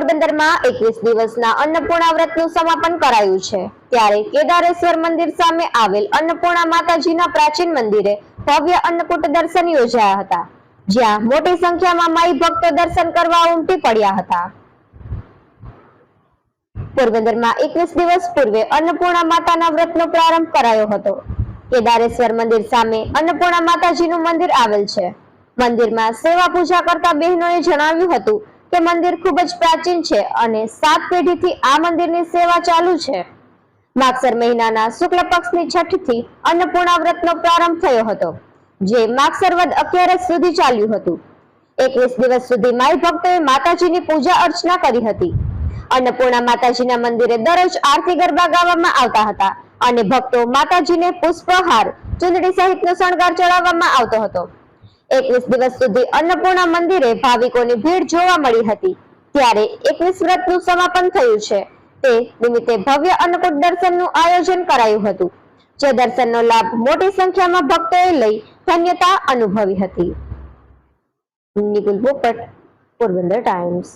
પોરબંદરમાં એકવીસ દિવસના અન્નપૂર્ણા વ્રતનું સમાપન કરાયું છે. ત્યારે કેદારેશ્વર મંદિર સામે આવેલ અન્નપૂર્ણા માતાજીના પ્રાચીન મંદિરે ભવ્ય અન્નકૂટ દર્શન યોજાયા હતા, જ્યાં મોટી સંખ્યામાં માઈ ભક્તો દર્શન કરવા ઉમટી પડ્યા હતા. પોરબંદરમાં એકવીસ દિવસ પૂર્વે અન્નપૂર્ણા માતાના વ્રતનો પ્રારંભ કરાયો હતો. કેદારેશ્વર મંદિર સામે અન્નપૂર્ણા માતાજીનું મંદિર આવેલ છે. મંદિરમાં સેવા પૂજા કરતા બહેનોએ જણાવ્યું હતું કે મંદિર ખૂબ જ પ્રાચીન છે અને સાત પેઢીથી આ મંદિરની સેવા ચાલુ છે. માગસર મહિનાના શુક્લ પક્ષની છઠથી અન્નપૂર્ણા વ્રતનો પ્રારંભ થયો હતો, જે માગસર વદ અગિયારસ સુધી ચાલ્યું હતું. એકવીસ દિવસ સુધી માઈ ભક્તોએ માતાજીની પૂજા અર્ચના કરી હતી. અન્નપૂર્ણા માતાજીના મંદિરે દરરોજ આરતી ગરબા ગાવામાં આવતા હતા અને ભક્તો માતાજીને પુષ્પહાર, ચુંદડી સહિતનો શણગાર ચડાવવામાં આવતો હતો. એકવીસ દિવસ સુધી અન્નપૂર્ણા મંદિરે ભાવિકોની ભીડ જોવા મળી હતી. ત્યારે એકવીસ વ્રતનું સમાપન થયું છે. તે નિમિત્તે ભવ્ય અન્નકૂટ દર્શનનું આયોજન કરાયું હતું. જે દર્શનનો લાભ મોટી સંખ્યામાં ભક્તોએ લઈ ધન્યતા અનુભવી હતી. નિકુલ પોપટ, પોરબંદર ટાઈમ્સ.